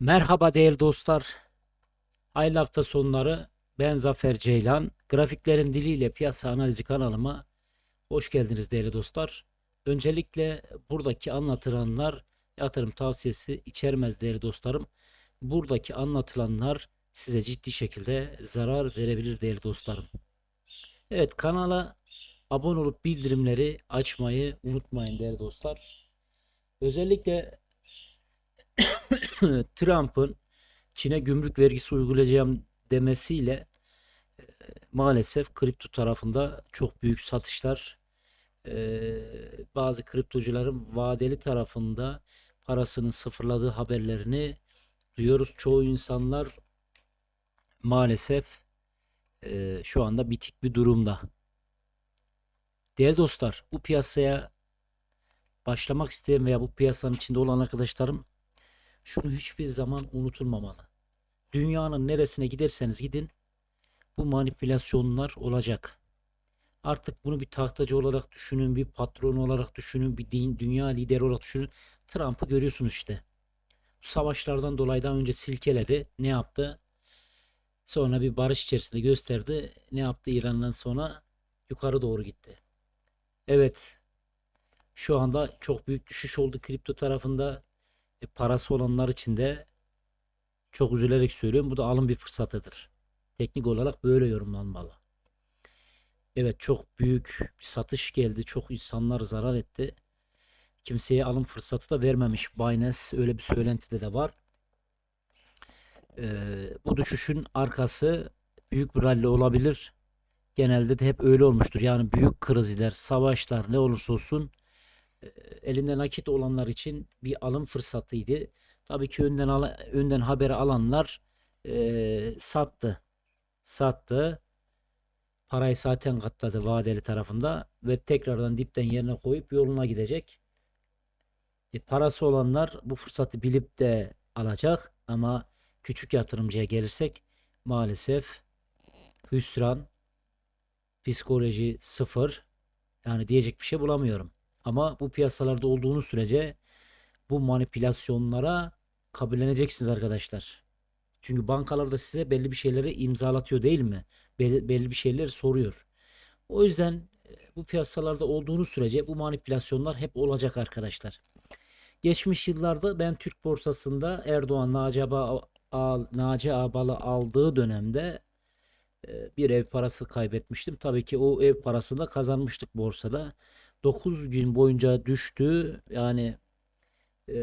Merhaba değerli dostlar. Hayırlı hafta sonları. Ben Zafer Ceylan. Grafiklerin diliyle piyasa analizi kanalıma hoş geldiniz değerli dostlar. Öncelikle buradaki anlatılanlar yatırım tavsiyesi içermez değerli dostlarım. Buradaki anlatılanlar size ciddi şekilde zarar verebilir değerli dostlarım. Evet kanala abone olup bildirimleri açmayı unutmayın değerli dostlar. Özellikle Trump'ın Çin'e gümrük vergisi uygulayacağım demesiyle e, maalesef kripto tarafında çok büyük satışlar e, bazı kriptocuların vadeli tarafında parasını sıfırladığı haberlerini duyuyoruz. Çoğu insanlar maalesef e, şu anda bitik bir durumda. Değerli dostlar, bu piyasaya başlamak isteyen veya bu piyasanın içinde olan arkadaşlarım şunu hiçbir zaman unutulmamalı. Dünyanın neresine giderseniz gidin bu manipülasyonlar olacak. Artık bunu bir tahtacı olarak düşünün, bir patron olarak düşünün, bir din, dünya lideri olarak düşünün. Trump'ı görüyorsunuz işte. Savaşlardan dolayı daha önce silkeledi. Ne yaptı? Sonra bir barış içerisinde gösterdi. Ne yaptı İran'dan sonra? Yukarı doğru gitti. Evet. Şu anda çok büyük düşüş oldu kripto tarafında. E, parası olanlar için de çok üzülerek söylüyorum. Bu da alım bir fırsatıdır. Teknik olarak böyle yorumlanmalı. Evet çok büyük bir satış geldi. Çok insanlar zarar etti. Kimseye alım fırsatı da vermemiş. Binance öyle bir söylentide de var. Ee, bu düşüşün arkası büyük bir rally olabilir. Genelde de hep öyle olmuştur. Yani büyük krizler, savaşlar ne olursa olsun elinde nakit olanlar için bir alım fırsatıydı. Tabii ki önden ala- önden haberi alanlar e, sattı. Sattı. Parayı zaten katladı vadeli tarafında ve tekrardan dipten yerine koyup yoluna gidecek. E, parası olanlar bu fırsatı bilip de alacak ama küçük yatırımcıya gelirsek maalesef hüsran, psikoloji sıfır. Yani diyecek bir şey bulamıyorum. Ama bu piyasalarda olduğunuz sürece bu manipülasyonlara kabulleneceksiniz arkadaşlar. Çünkü bankalar da size belli bir şeyleri imzalatıyor değil mi? Belli, belli bir şeyleri soruyor. O yüzden e, bu piyasalarda olduğunuz sürece bu manipülasyonlar hep olacak arkadaşlar. Geçmiş yıllarda ben Türk borsasında Erdoğan Naci, Aba- Al- Naci Abal'ı aldığı dönemde e, bir ev parası kaybetmiştim. Tabii ki o ev parasını da kazanmıştık borsada. 9 gün boyunca düştü. Yani e,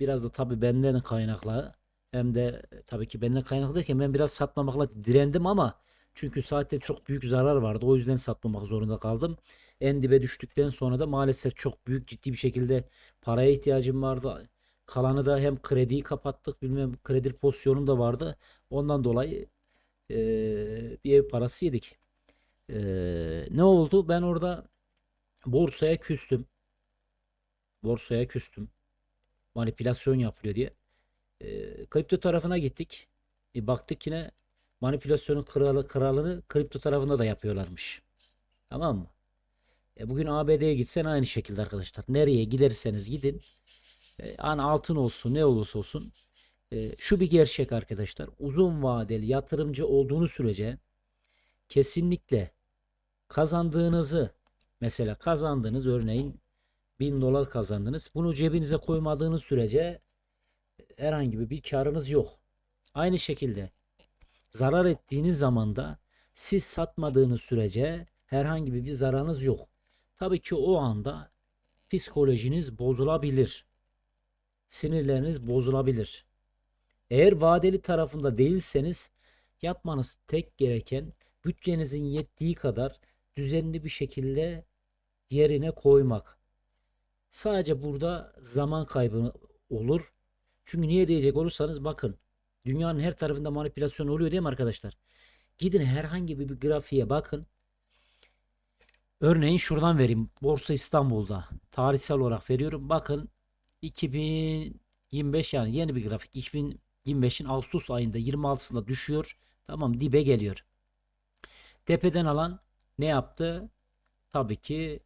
biraz da tabii benden kaynaklı hem de tabii ki benden kaynaklı derken ben biraz satmamakla direndim ama çünkü zaten çok büyük zarar vardı. O yüzden satmamak zorunda kaldım. En dibe düştükten sonra da maalesef çok büyük ciddi bir şekilde paraya ihtiyacım vardı. Kalanı da hem krediyi kapattık bilmem kredi pozisyonum da vardı. Ondan dolayı e, bir ev parası yedik. E, ne oldu? Ben orada borsaya küstüm. Borsaya küstüm. Manipülasyon yapılıyor diye. E, kripto tarafına gittik. E, baktık yine manipülasyonun kralı, kralını kripto tarafında da yapıyorlarmış. Tamam mı? E, bugün ABD'ye gitsen aynı şekilde arkadaşlar. Nereye giderseniz gidin. E, hani altın olsun ne olursa olsun. E, şu bir gerçek arkadaşlar. Uzun vadeli yatırımcı olduğunuz sürece kesinlikle kazandığınızı mesela kazandığınız örneğin 1000 dolar kazandınız. Bunu cebinize koymadığınız sürece herhangi bir karınız yok. Aynı şekilde zarar ettiğiniz zaman da siz satmadığınız sürece herhangi bir zararınız yok. Tabii ki o anda psikolojiniz bozulabilir. Sinirleriniz bozulabilir. Eğer vadeli tarafında değilseniz yapmanız tek gereken bütçenizin yettiği kadar düzenli bir şekilde yerine koymak. Sadece burada zaman kaybı olur. Çünkü niye diyecek olursanız bakın dünyanın her tarafında manipülasyon oluyor değil mi arkadaşlar? Gidin herhangi bir, bir grafiğe bakın. Örneğin şuradan vereyim. Borsa İstanbul'da tarihsel olarak veriyorum. Bakın 2025 yani yeni bir grafik. 2025'in Ağustos ayında 26'sında düşüyor. Tamam dibe geliyor. Tepeden alan ne yaptı? Tabii ki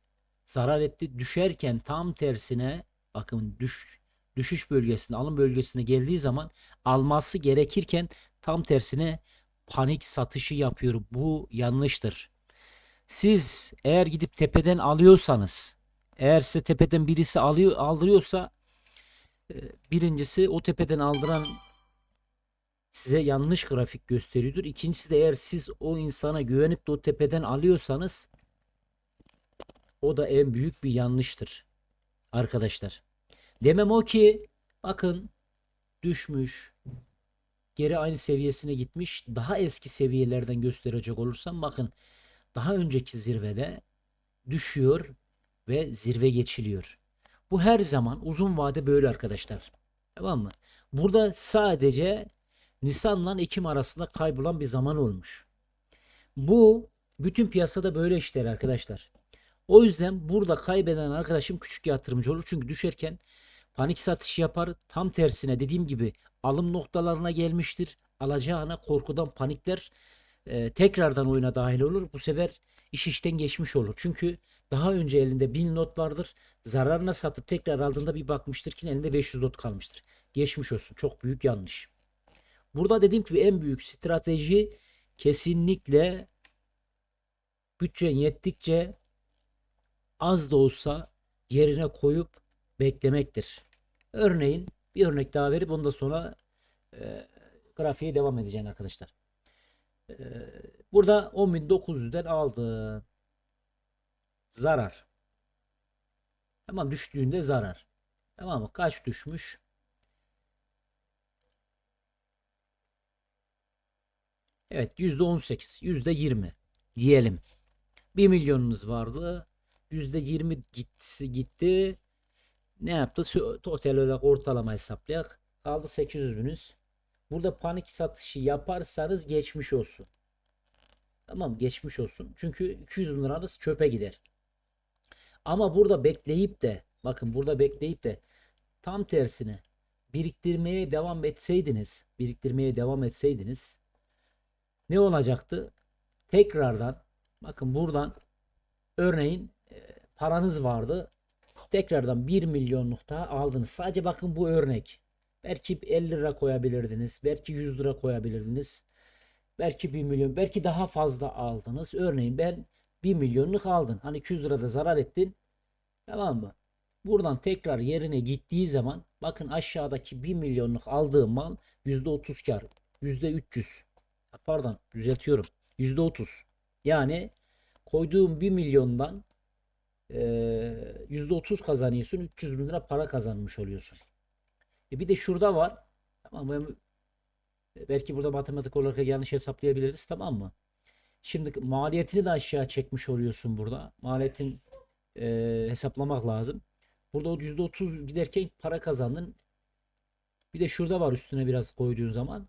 zarar etti. Düşerken tam tersine bakın düş düşüş bölgesine, alım bölgesine geldiği zaman alması gerekirken tam tersine panik satışı yapıyor. Bu yanlıştır. Siz eğer gidip tepeden alıyorsanız, eğer size tepeden birisi alıyor, aldırıyorsa e, birincisi o tepeden aldıran size yanlış grafik gösteriyordur. İkincisi de eğer siz o insana güvenip de o tepeden alıyorsanız o da en büyük bir yanlıştır. Arkadaşlar. Demem o ki bakın düşmüş. Geri aynı seviyesine gitmiş. Daha eski seviyelerden gösterecek olursam bakın daha önceki zirvede düşüyor ve zirve geçiliyor. Bu her zaman uzun vade böyle arkadaşlar. Tamam mı? Burada sadece Nisan'la Ekim arasında kaybolan bir zaman olmuş. Bu bütün piyasada böyle işler arkadaşlar. O yüzden burada kaybeden arkadaşım küçük yatırımcı olur. Çünkü düşerken panik satış yapar. Tam tersine dediğim gibi alım noktalarına gelmiştir. Alacağına korkudan panikler e, tekrardan oyuna dahil olur. Bu sefer iş işten geçmiş olur. Çünkü daha önce elinde 1000 not vardır. Zararına satıp tekrar aldığında bir bakmıştır ki elinde 500 not kalmıştır. Geçmiş olsun. Çok büyük yanlış. Burada dediğim gibi en büyük strateji kesinlikle bütçen yettikçe az da olsa yerine koyup beklemektir. Örneğin bir örnek daha verip ondan sonra e, grafiğe devam edeceğim arkadaşlar. E, burada 10.900'den aldı. Zarar. Tamam düştüğünde zarar. Tamam mı? Kaç düşmüş? Evet %18, %20 diyelim. 1 milyonunuz vardı. %20 gitti, gitti. Ne yaptı? Total olarak ortalama hesaplayak. Kaldı 800 biniz. Burada panik satışı yaparsanız geçmiş olsun. Tamam geçmiş olsun. Çünkü 200 bin liranız çöpe gider. Ama burada bekleyip de bakın burada bekleyip de tam tersine biriktirmeye devam etseydiniz biriktirmeye devam etseydiniz ne olacaktı? Tekrardan bakın buradan örneğin paranız vardı. Tekrardan 1 milyonluk daha aldınız. Sadece bakın bu örnek. Belki 50 lira koyabilirdiniz. Belki 100 lira koyabilirdiniz. Belki 1 milyon. Belki daha fazla aldınız. Örneğin ben 1 milyonluk aldın. Hani 200 lirada zarar ettin. Tamam mı? Buradan tekrar yerine gittiği zaman bakın aşağıdaki 1 milyonluk aldığım mal %30 kar. %300. Pardon düzeltiyorum. %30. Yani koyduğum 1 milyondan %30 kazanıyorsun. 300 bin lira para kazanmış oluyorsun. E bir de şurada var. Tamam mı? Belki burada matematik olarak yanlış hesaplayabiliriz. Tamam mı? Şimdi maliyetini de aşağı çekmiş oluyorsun burada. Maliyetin eee, hesaplamak lazım. Burada o %30 giderken para kazandın. Bir de şurada var üstüne biraz koyduğun zaman.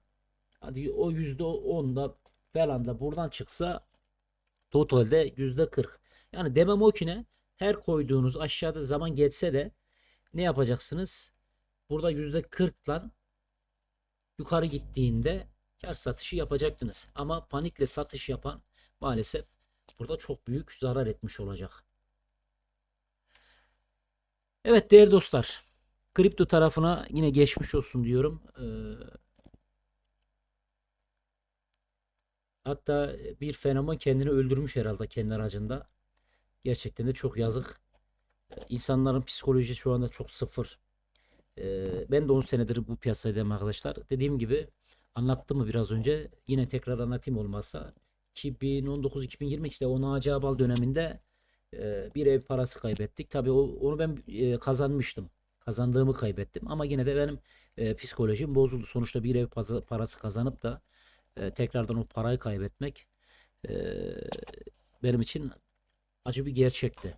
Hadi o %10 da falan da buradan çıksa totalde %40. Yani demem o ki ne? Her koyduğunuz aşağıda zaman geçse de ne yapacaksınız? Burada %40 lan yukarı gittiğinde kar satışı yapacaktınız. Ama panikle satış yapan maalesef burada çok büyük zarar etmiş olacak. Evet değerli dostlar. Kripto tarafına yine geçmiş olsun diyorum. Ee, hatta bir fenomen kendini öldürmüş herhalde kendi aracında. Gerçekten de çok yazık. Ee, İnsanların psikolojisi şu anda çok sıfır. Ee, ben de 10 senedir bu piyasadayım arkadaşlar. Dediğim gibi anlattım mı biraz önce. Yine tekrar anlatayım olmazsa. 2019-2020 işte o Naci Abal döneminde e, bir ev parası kaybettik. Tabii onu ben e, kazanmıştım. Kazandığımı kaybettim. Ama yine de benim e, psikolojim bozuldu. Sonuçta bir ev parası kazanıp da tekrardan o parayı kaybetmek benim için acı bir gerçekti.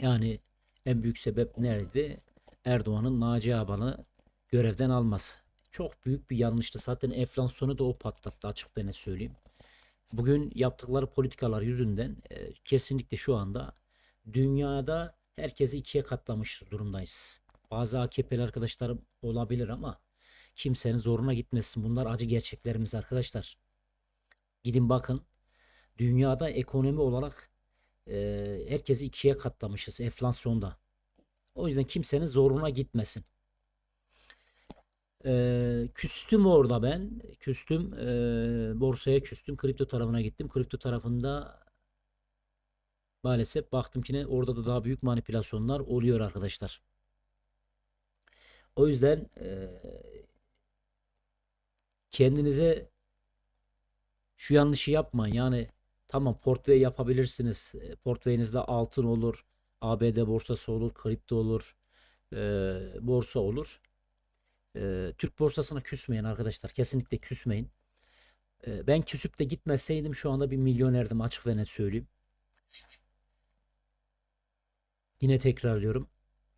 Yani en büyük sebep nerede? Erdoğan'ın Naci Abal'ı görevden alması. Çok büyük bir yanlıştı. Zaten enflasyonu da o patlattı açık bana söyleyeyim. Bugün yaptıkları politikalar yüzünden e, kesinlikle şu anda dünyada herkesi ikiye katlamış durumdayız. Bazı AKP'li arkadaşlarım olabilir ama kimsenin zoruna gitmesin. Bunlar acı gerçeklerimiz arkadaşlar. Gidin bakın. Dünyada ekonomi olarak e, herkesi ikiye katlamışız enflasyonda. O yüzden kimsenin zoruna gitmesin. Ee, küstüm orada ben. Küstüm. ee, borsaya küstüm. Kripto tarafına gittim. Kripto tarafında maalesef baktım ki ne orada da daha büyük manipülasyonlar oluyor arkadaşlar. O yüzden ee, kendinize şu yanlışı yapmayın. Yani tamam portföy yapabilirsiniz. E, Portföyünüzde altın olur, ABD borsası olur, kripto olur, e, borsa olur. E, Türk borsasına küsmeyin arkadaşlar. Kesinlikle küsmeyin. E, ben küsüp de gitmeseydim şu anda bir milyonerdim açık ve net söyleyeyim. Yine tekrarlıyorum.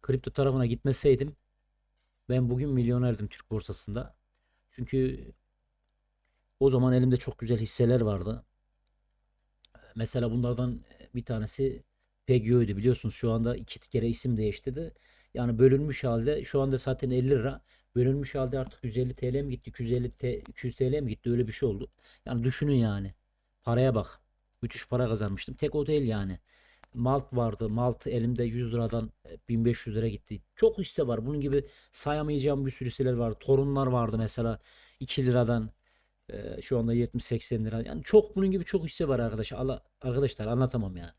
Kripto tarafına gitmeseydim ben bugün milyonerdim Türk borsasında. Çünkü o zaman elimde çok güzel hisseler vardı. Mesela bunlardan bir tanesi PGO'ydu biliyorsunuz şu anda iki kere isim değiştirdi. Yani bölünmüş halde şu anda zaten 50 lira. Bölünmüş halde artık 150 TL mi gitti 250 T, 200 TL mi gitti öyle bir şey oldu. Yani düşünün yani. Paraya bak. Müthiş para kazanmıştım. Tek o değil yani. Malt vardı. Malt elimde 100 liradan e, 1500 lira gitti. Çok hisse var. Bunun gibi sayamayacağım bir sürü hisseler var. Torunlar vardı mesela 2 liradan e, şu anda 70-80 lira. Yani çok bunun gibi çok hisse var arkadaş. Allah, arkadaşlar anlatamam yani.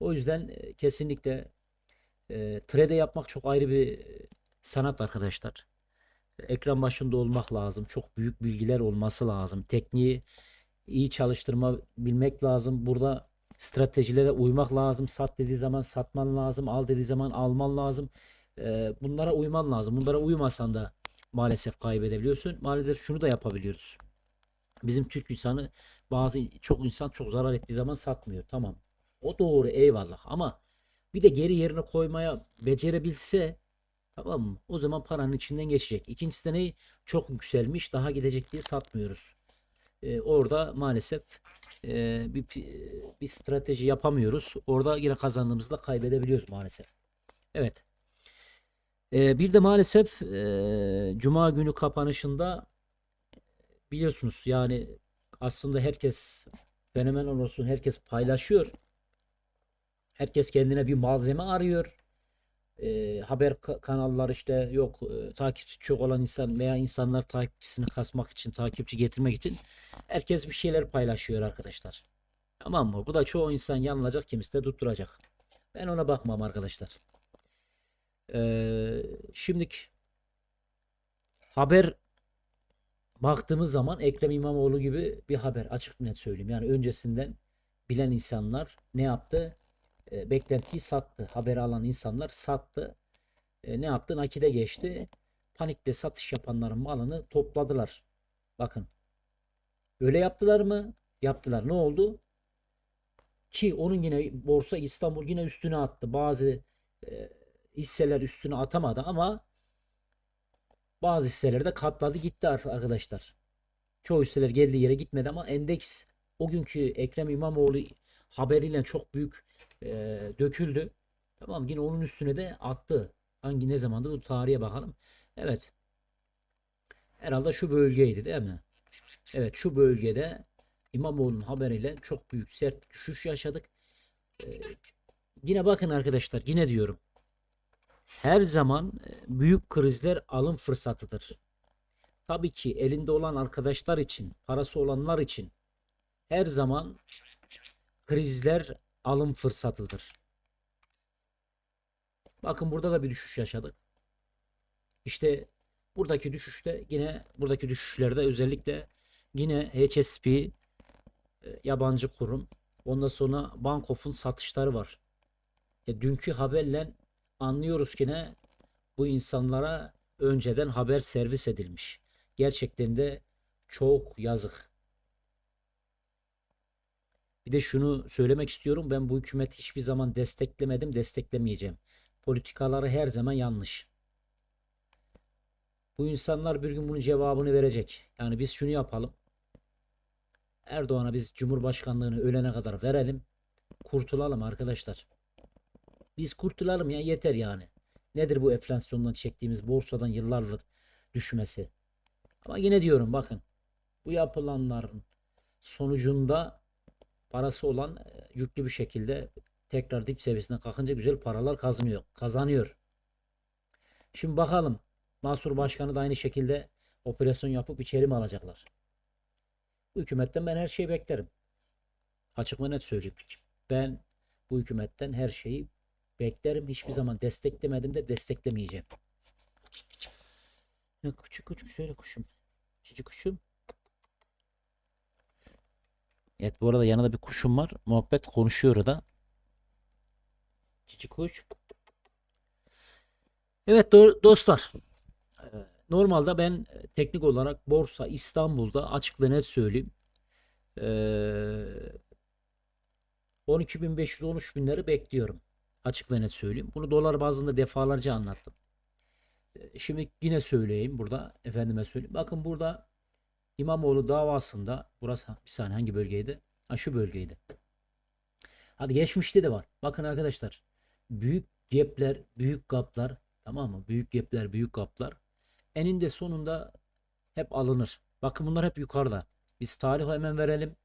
O yüzden e, kesinlikle e, trade yapmak çok ayrı bir e, sanat arkadaşlar. Ekran başında olmak lazım. Çok büyük bilgiler olması lazım. Tekniği iyi çalıştırma bilmek lazım. Burada stratejilere uymak lazım. Sat dediği zaman satman lazım. Al dediği zaman alman lazım. E, bunlara uyman lazım. Bunlara uymasan da maalesef kaybedebiliyorsun. Maalesef şunu da yapabiliyoruz. Bizim Türk insanı bazı çok insan çok zarar ettiği zaman satmıyor. Tamam. O doğru eyvallah ama bir de geri yerine koymaya becerebilse tamam mı? O zaman paranın içinden geçecek. İkincisi de ne? Çok yükselmiş daha gidecek diye satmıyoruz. Ee, orada maalesef e, bir, bir strateji yapamıyoruz. Orada yine kazandığımızda kaybedebiliyoruz maalesef. Evet. Ee, bir de maalesef e, Cuma günü kapanışında biliyorsunuz yani aslında herkes fenomen olsun herkes paylaşıyor. Herkes kendine bir malzeme arıyor. Ee, haber ka- kanallar işte yok e, takipçi çok olan insan veya insanlar takipçisini kasmak için, takipçi getirmek için herkes bir şeyler paylaşıyor arkadaşlar. Tamam mı? Bu da çoğu insan yanılacak, kimisi de tutturacak. Ben ona bakmam arkadaşlar. Ee, şimdiki haber baktığımız zaman Ekrem İmamoğlu gibi bir haber açık net söyleyeyim. Yani öncesinden bilen insanlar ne yaptı? E, beklentiyi sattı. Haberi alan insanlar sattı. E, ne yaptı? Nakide geçti. Panikle satış yapanların malını topladılar. Bakın. Öyle yaptılar mı? Yaptılar. Ne oldu? Ki onun yine borsa İstanbul yine üstüne attı. Bazı e, hisseler üstüne atamadı ama bazı hisselerde katladı gitti ar- arkadaşlar. Çoğu hisseler geldiği yere gitmedi ama endeks o günkü Ekrem İmamoğlu haberiyle çok büyük e, döküldü. Tamam yine onun üstüne de attı. Hangi ne zamanda o tarihe bakalım. Evet. Herhalde şu bölgeydi değil mi? Evet şu bölgede İmamoğlu'nun haberiyle çok büyük sert düşüş yaşadık. E, yine bakın arkadaşlar yine diyorum. Her zaman e, büyük krizler alım fırsatıdır. Tabii ki elinde olan arkadaşlar için, parası olanlar için her zaman krizler alım fırsatıdır. Bakın burada da bir düşüş yaşadık. İşte buradaki düşüşte yine buradaki düşüşlerde özellikle yine HSP e, yabancı kurum ondan sonra Bankof'un satışları var. E, dünkü haberle anlıyoruz ki ne bu insanlara önceden haber servis edilmiş. Gerçekten de çok yazık. Bir de şunu söylemek istiyorum. Ben bu hükümeti hiçbir zaman desteklemedim, desteklemeyeceğim. Politikaları her zaman yanlış. Bu insanlar bir gün bunun cevabını verecek. Yani biz şunu yapalım. Erdoğan'a biz Cumhurbaşkanlığını ölene kadar verelim. Kurtulalım arkadaşlar. Biz kurtulalım ya yeter yani. Nedir bu enflasyondan çektiğimiz borsadan yıllardır düşmesi? Ama yine diyorum bakın. Bu yapılanların sonucunda parası olan e, yüklü bir şekilde tekrar dip seviyesine kalkınca güzel paralar kazanıyor. Kazanıyor. Şimdi bakalım Mansur Başkanı da aynı şekilde operasyon yapıp içeri mi alacaklar? Hükümetten ben her şeyi beklerim. Açık ve net söyleyeyim. Ben bu hükümetten her şeyi beklerim. Hiçbir zaman desteklemedim de desteklemeyeceğim. Ya küçük küçük söyle kuşum. Cici kuşum. Evet bu arada yanında bir kuşum var. Muhabbet konuşuyor o da. Cici kuş. Evet do- dostlar. Ee, Normalde ben e, teknik olarak borsa İstanbul'da açık ve net söyleyeyim. Ee, 12.500 binleri bekliyorum. Açık ve net söyleyeyim. Bunu dolar bazında defalarca anlattım. Ee, Şimdi yine söyleyeyim burada. Efendime söyleyeyim. Bakın burada İmamoğlu davasında burası bir saniye hangi bölgeydi? Ha şu bölgeydi. Hadi geçmişte de var. Bakın arkadaşlar. Büyük gapler, büyük gaplar tamam mı? Büyük gapler, büyük gaplar eninde sonunda hep alınır. Bakın bunlar hep yukarıda. Biz tarih hemen verelim.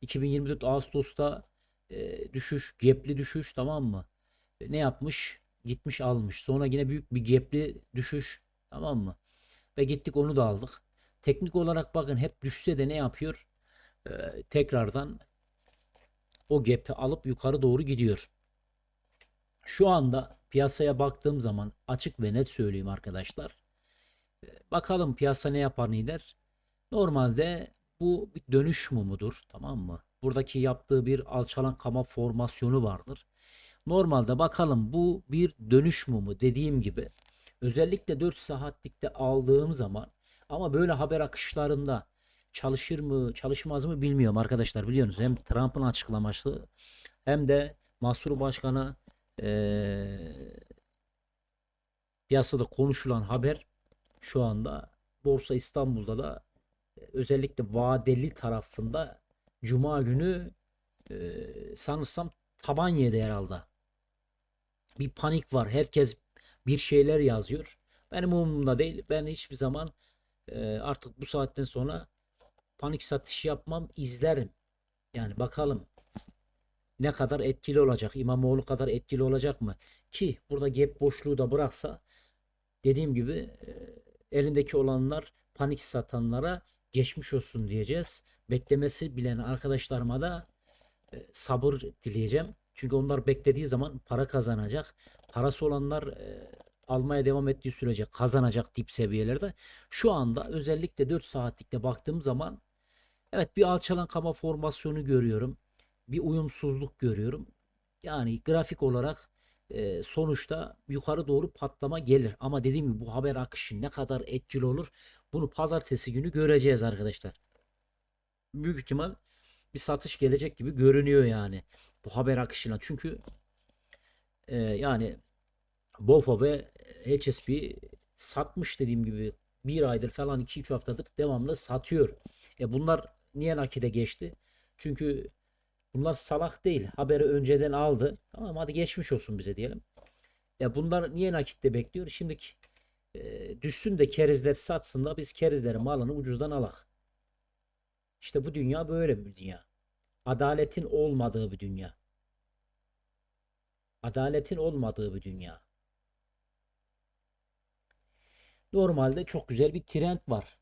2024 Ağustos'ta e, düşüş, gapli düşüş tamam mı? Ne yapmış? Gitmiş almış. Sonra yine büyük bir gapli düşüş tamam mı? Ve gittik onu da aldık. Teknik olarak bakın hep düşse de ne yapıyor? E, tekrardan o gap'i alıp yukarı doğru gidiyor. Şu anda piyasaya baktığım zaman açık ve net söyleyeyim arkadaşlar. Bakalım piyasa ne yapar ne. Normalde bu bir dönüş mumudur tamam mı? Buradaki yaptığı bir alçalan kama formasyonu vardır. Normalde bakalım bu bir dönüş mumu dediğim gibi. Özellikle 4 saatlikte aldığım zaman ama böyle haber akışlarında çalışır mı çalışmaz mı bilmiyorum arkadaşlar biliyorsunuz. Hem Trump'ın açıklaması hem de Mahsur Başkan'a eee piyasada konuşulan haber şu anda Borsa İstanbul'da da özellikle vadeli tarafında Cuma günü e, sanırsam taban yedi herhalde. Bir panik var. Herkes bir şeyler yazıyor. Benim umurumda değil. Ben hiçbir zaman e, artık bu saatten sonra panik satış yapmam. izlerim. Yani bakalım ne kadar etkili olacak? İmamoğlu kadar etkili olacak mı? Ki burada gap boşluğu da bıraksa dediğim gibi e, elindeki olanlar panik satanlara geçmiş olsun diyeceğiz. Beklemesi bilen arkadaşlarıma da e, sabır dileyeceğim. Çünkü onlar beklediği zaman para kazanacak. Parası olanlar e, almaya devam ettiği sürece kazanacak dip seviyelerde. Şu anda özellikle 4 saatlikte baktığım zaman evet bir alçalan kama formasyonu görüyorum. Bir uyumsuzluk görüyorum. Yani grafik olarak e, sonuçta yukarı doğru patlama gelir. Ama dediğim gibi bu haber akışı ne kadar etkili olur bunu pazartesi günü göreceğiz arkadaşlar. Büyük ihtimal bir satış gelecek gibi görünüyor yani bu haber akışına. Çünkü e, yani BOFA ve HSB satmış dediğim gibi bir aydır falan 2-3 haftadır devamlı satıyor. E bunlar niye nakide geçti? Çünkü Bunlar salak değil. Haberi önceden aldı. Tamam hadi geçmiş olsun bize diyelim. Ya bunlar niye nakitte bekliyor? Şimdi e, düşsün de kerizler satsın da biz kerizlerin malını ucuzdan alak. İşte bu dünya böyle bir dünya. Adaletin olmadığı bir dünya. Adaletin olmadığı bir dünya. Normalde çok güzel bir trend var.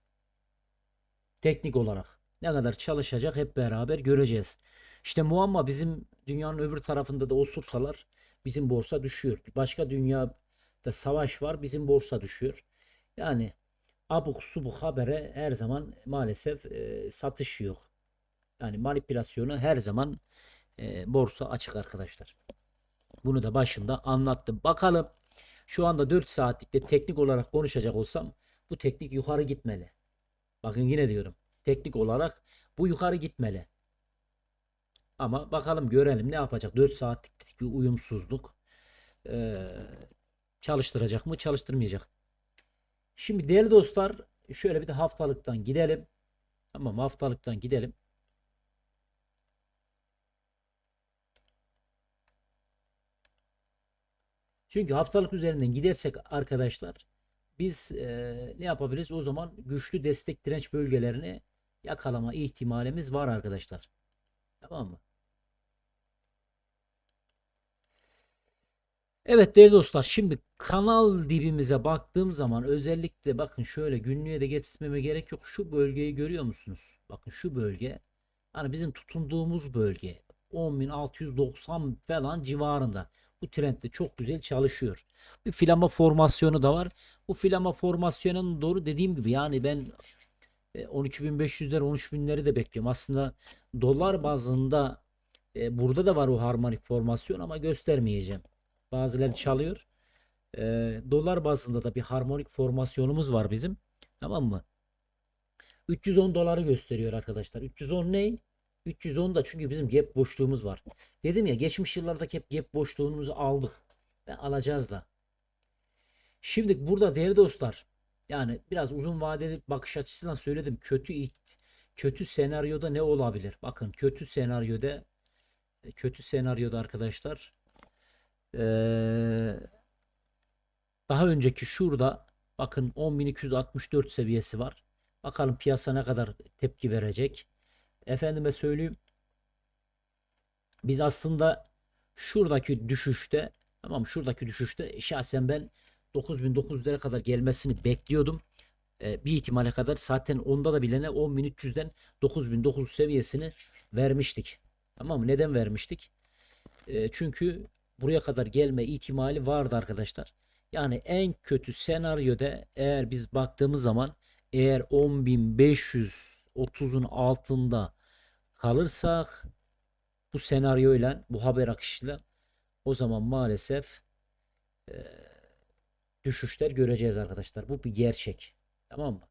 Teknik olarak. Ne kadar çalışacak hep beraber göreceğiz. İşte muamma bizim dünyanın öbür tarafında da osursalar bizim borsa düşüyor. Başka dünyada savaş var bizim borsa düşüyor. Yani abuk subuk habere her zaman maalesef e, satış yok. Yani manipülasyonu her zaman e, borsa açık arkadaşlar. Bunu da başında anlattım. Bakalım şu anda 4 saatlikte teknik olarak konuşacak olsam bu teknik yukarı gitmeli. Bakın yine diyorum. Teknik olarak bu yukarı gitmeli. Ama bakalım görelim ne yapacak. 4 saatlik uyumsuzluk ee, çalıştıracak mı çalıştırmayacak. Şimdi değerli dostlar şöyle bir de haftalıktan gidelim. Tamam haftalıktan gidelim. Çünkü haftalık üzerinden gidersek arkadaşlar biz e, ne yapabiliriz? O zaman güçlü destek direnç bölgelerini yakalama ihtimalimiz var arkadaşlar. Tamam mı? Evet değerli dostlar şimdi kanal dibimize baktığım zaman özellikle bakın şöyle günlüğe de geçmeme gerek yok. Şu bölgeyi görüyor musunuz? Bakın şu bölge hani bizim tutunduğumuz bölge 10.690 falan civarında. Bu trendde çok güzel çalışıyor. Bir filama formasyonu da var. Bu filama formasyonun doğru dediğim gibi yani ben e, 12.500'ler 13.000'leri de bekliyorum. Aslında dolar bazında e, burada da var o harmonik formasyon ama göstermeyeceğim. Bazıları çalıyor. E, dolar bazında da bir harmonik formasyonumuz var bizim. Tamam mı? 310 doları gösteriyor arkadaşlar. 310 ne? 310 da çünkü bizim gap boşluğumuz var. Dedim ya geçmiş yıllardaki hep gap boşluğumuzu aldık. Ve alacağız da. Şimdi burada değerli dostlar yani biraz uzun vadeli bakış açısından söyledim. Kötü kötü senaryoda ne olabilir? Bakın kötü senaryoda kötü senaryoda arkadaşlar daha önceki şurada bakın 10.264 seviyesi var. Bakalım piyasa ne kadar tepki verecek. Efendime söyleyeyim. Biz aslında şuradaki düşüşte tamam şuradaki düşüşte şahsen ben 9900'lere kadar gelmesini bekliyordum. Ee, bir ihtimale kadar zaten onda da bilene 10.300'den 9900 seviyesini vermiştik. Tamam mı? Neden vermiştik? Ee, çünkü buraya kadar gelme ihtimali vardı arkadaşlar. Yani en kötü senaryoda eğer biz baktığımız zaman eğer 10.530'un altında kalırsak bu senaryoyla bu haber akışıyla o zaman maalesef düşüşler göreceğiz arkadaşlar. Bu bir gerçek. Tamam mı?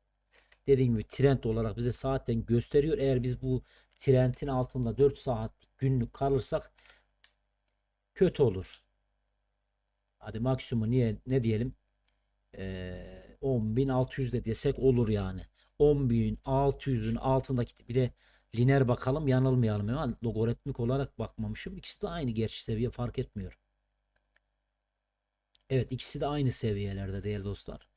Dediğim gibi trend olarak bize saatten gösteriyor. Eğer biz bu trendin altında 4 saat günlük kalırsak kötü olur. Hadi maksimum niye ne diyelim? Ee, 10.600 de desek olur yani. 10.600'ün altındaki bir de lineer bakalım yanılmayalım ama logaritmik olarak bakmamışım. İkisi de aynı gerçi seviye fark etmiyor. Evet ikisi de aynı seviyelerde değerli dostlar.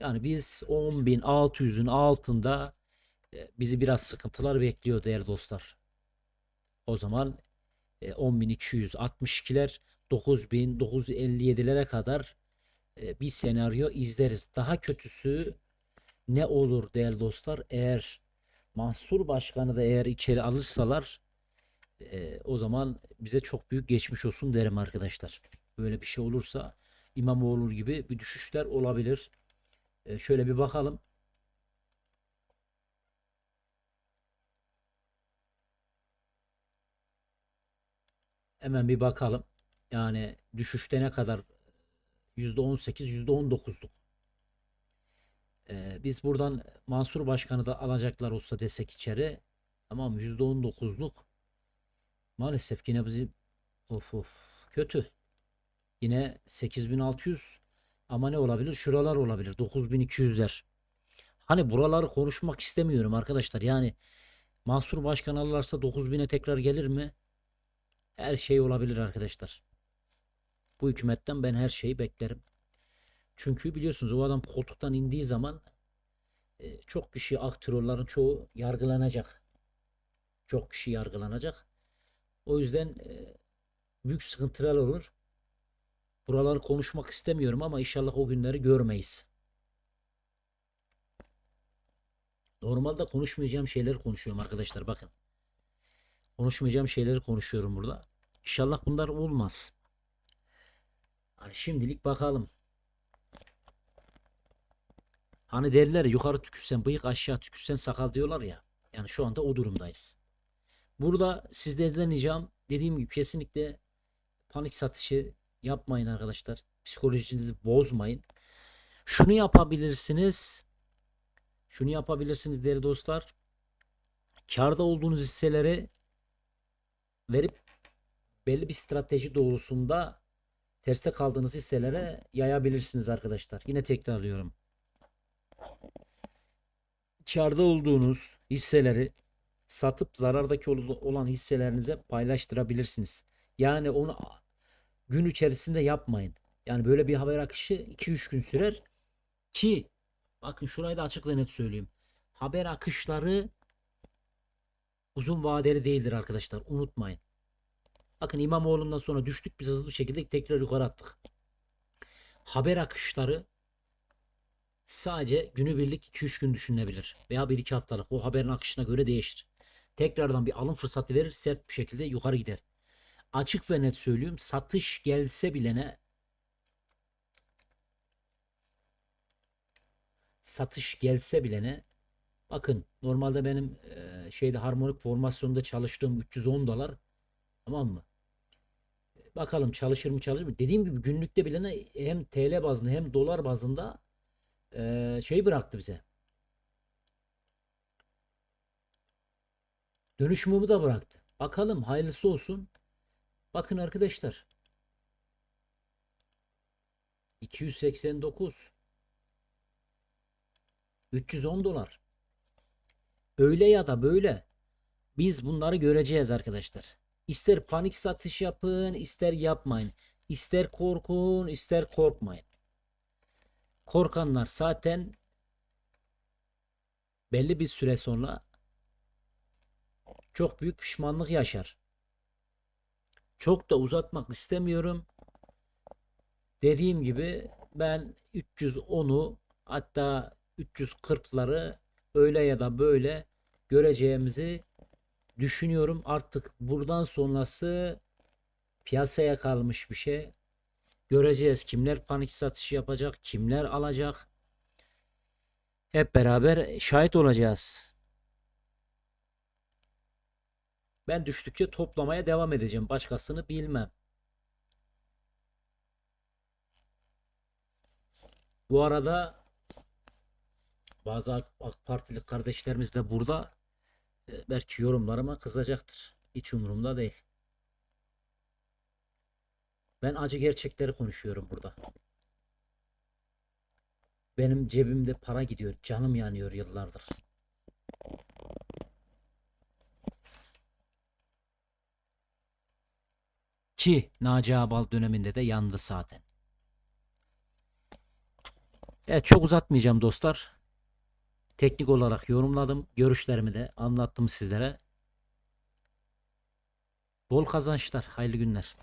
Yani biz 10.600'ün altında e, bizi biraz sıkıntılar bekliyor değerli dostlar. O zaman e, 10.262'ler 9.957'lere kadar e, bir senaryo izleriz. Daha kötüsü ne olur değerli dostlar? Eğer Mansur Başkanı da eğer içeri alırsalar e, o zaman bize çok büyük geçmiş olsun derim arkadaşlar. Böyle bir şey olursa İmamoğlu gibi bir düşüşler olabilir. E, şöyle bir bakalım. Hemen bir bakalım. Yani düşüşte ne kadar %18, %19'luk. Ee, biz buradan Mansur Başkanı da alacaklar olsa desek içeri. Tamam %19'luk. Maalesef yine bizi of of kötü. Yine 8600 ama ne olabilir? Şuralar olabilir. 9200'ler. Hani buraları konuşmak istemiyorum arkadaşlar. Yani Mansur Başkan alırlarsa 9000'e tekrar gelir mi? Her şey olabilir arkadaşlar. Bu hükümetten ben her şeyi beklerim. Çünkü biliyorsunuz o adam koltuktan indiği zaman e, çok kişi aktörlerin çoğu yargılanacak. Çok kişi yargılanacak. O yüzden e, büyük sıkıntılar olur. Buraları konuşmak istemiyorum ama inşallah o günleri görmeyiz. Normalde konuşmayacağım şeyleri konuşuyorum arkadaşlar bakın. Konuşmayacağım şeyleri konuşuyorum burada. İnşallah bunlar olmaz. Hani şimdilik bakalım. Hani derler yukarı tükürsen bıyık aşağı tükürsen sakal diyorlar ya. Yani şu anda o durumdayız. Burada sizlerden ricam dediğim gibi kesinlikle panik satışı yapmayın arkadaşlar. Psikolojinizi bozmayın. Şunu yapabilirsiniz. Şunu yapabilirsiniz değerli dostlar. Karda olduğunuz hisseleri verip belli bir strateji doğrusunda terste kaldığınız hisselere yayabilirsiniz arkadaşlar. Yine tekrarlıyorum. Karda olduğunuz hisseleri satıp zarardaki ol- olan hisselerinize paylaştırabilirsiniz. Yani onu gün içerisinde yapmayın. Yani böyle bir haber akışı 2-3 gün sürer ki bakın şurayı da açık ve net söyleyeyim. Haber akışları uzun vadeli değildir arkadaşlar. Unutmayın. Bakın İmamoğlu'ndan sonra düştük biz hızlı bir şekilde tekrar yukarı attık. haber akışları sadece günübirlik 2-3 gün düşünülebilir veya 1-2 haftalık o haberin akışına göre değişir. Tekrardan bir alım fırsatı verir sert bir şekilde yukarı gider. Açık ve net söylüyorum satış gelse bile ne satış gelse bile ne bakın normalde benim e, şeyde harmonik formasyonda çalıştığım 310 dolar tamam mı? Bakalım çalışır mı çalışır mı? Dediğim gibi günlükte bile ne hem TL bazında hem dolar bazında e, şey bıraktı bize. Dönüş mumu da bıraktı. Bakalım hayırlısı olsun. Bakın arkadaşlar. 289 310 dolar. Öyle ya da böyle biz bunları göreceğiz arkadaşlar. İster panik satış yapın, ister yapmayın. İster korkun, ister korkmayın. Korkanlar zaten belli bir süre sonra çok büyük pişmanlık yaşar. Çok da uzatmak istemiyorum. Dediğim gibi ben 310'u hatta 340'ları öyle ya da böyle göreceğimizi düşünüyorum. Artık buradan sonrası piyasaya kalmış bir şey. Göreceğiz kimler panik satışı yapacak, kimler alacak. Hep beraber şahit olacağız. Ben düştükçe toplamaya devam edeceğim. Başkasını bilmem. Bu arada bazı AK Partili kardeşlerimiz de burada e, belki yorumlarıma kızacaktır. Hiç umurumda değil. Ben acı gerçekleri konuşuyorum burada. Benim cebimde para gidiyor. Canım yanıyor yıllardır. Ki Naci Abal döneminde de yandı zaten. Evet çok uzatmayacağım dostlar. Teknik olarak yorumladım. Görüşlerimi de anlattım sizlere. Bol kazançlar. Hayırlı günler.